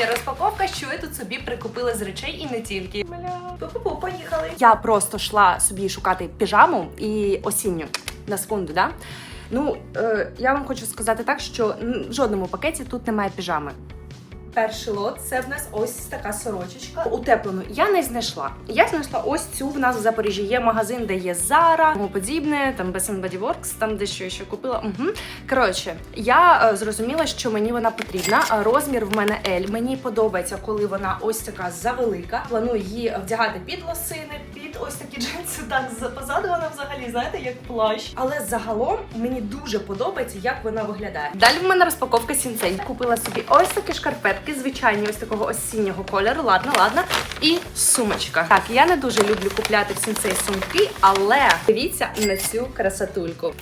остання розпаковка, що я тут собі прикупила з речей і не тільки. Пу-пу-пу, поїхали. Я просто йшла собі шукати піжаму і осінню на секунду, да? Ну, е, я вам хочу сказати так, що в жодному пакеті тут немає піжами. Перший лот це в нас ось така сорочечка утеплену. Я не знайшла. Я знайшла ось цю. В нас в Запоріжжі є магазин, де є Zara, тому подібне, там Bath Body Works, там дещо ще купила. Угу. Коротше, я е, зрозуміла, що мені вона потрібна. Розмір в мене L. Мені подобається, коли вона ось така завелика. Планую її вдягати під лосини, ось такі джинси. Так позаду вона взагалі, знаєте, як плащ. Але загалом мені дуже подобається, як вона виглядає. Далі в мене розпаковка сінцей. Купила собі ось такі шкарпетки, звичайні, ось такого осіннього кольору. Ладно, ладно. І сумочка. Так, я не дуже люблю купляти в сінцей сумки, але дивіться на цю красотульку.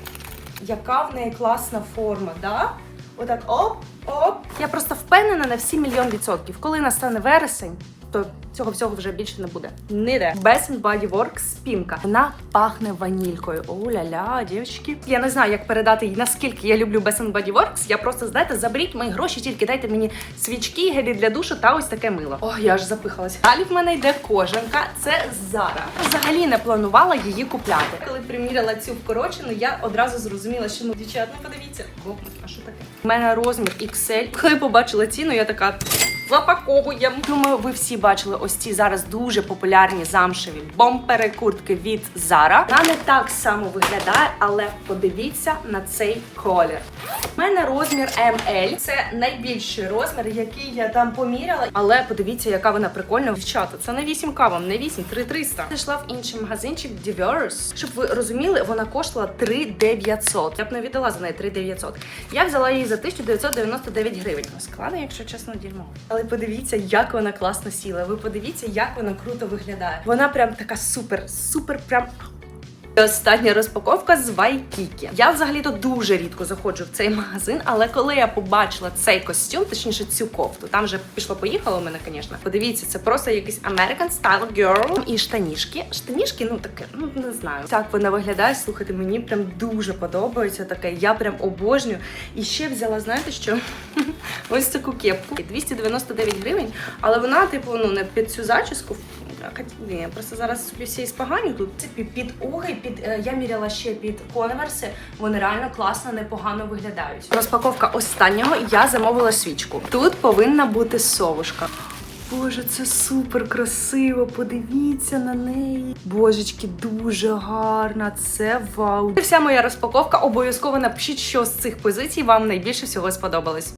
Яка в неї класна форма, да? Отак оп, оп. Я просто впевнена на всі мільйон відсотків. Коли настане вересень, то цього всього вже більше не буде. Ніде. Bath Body Works спінка. Вона пахне ванількою. О-ля-ля, дівчатки. Я не знаю, як передати наскільки я люблю Bath Body Works. Я просто, знаєте, заберіть мої гроші, тільки дайте мені свічки, гелі для душу та ось таке мило. О, я аж запихалась. Далі в мене йде кожанка. Це Зара. Взагалі не планувала її купляти. Коли приміряла цю вкорочену, я одразу зрозуміла, що ну, дівчат, ну подивіться. О, а що таке? У мене розмір XL. Коли побачила ціну, я така. Запаковуємо. Думаю, ви всі бачили ось ці зараз дуже популярні замшеві бомпери куртки від Zara. Вона не так само виглядає, але подивіться на цей колір. У мене розмір ML. Це найбільший розмір, який я там поміряла. Але подивіться, яка вона прикольна. Дівчата, це не 8 кавам, не 8, 3300. Зайшла в інший магазинчик Diverse. Щоб ви розуміли, вона коштувала 3900. Я б не віддала за неї 3900. Я взяла її за 1999 гривень. Складно, якщо чесно, дерьмо. Але подивіться, як вона класно сіла. Ви подивіться, як вона круто виглядає. Вона прям така супер, супер, прям. Остання розпаковка з Вайкікі. Я взагалі-то дуже рідко заходжу в цей магазин, але коли я побачила цей костюм, точніше цю кофту, там вже пішло поїхало у мене, звісно. Подивіться, це просто якийсь American Style Girl. І штанішки. Штанішки, ну таке, ну не знаю. Так вона виглядає. Слухайте, мені прям дуже подобається таке. Я прям обожнюю. І ще взяла, знаєте що? Ось таку кепку. 299 гривень, але вона, типу, ну не під цю зачіску. А, Ні, я просто зараз собі всі споганю тут. Під уги, під е, я міряла ще під конверси. Вони реально класно, непогано виглядають. Розпаковка останнього. Я замовила свічку. Тут повинна бути совушка. Боже, це супер красиво. Подивіться на неї. Божечки, дуже гарна. Це вау. Це вся моя розпаковка. Обов'язково напишіть, що з цих позицій вам найбільше всього сподобалось.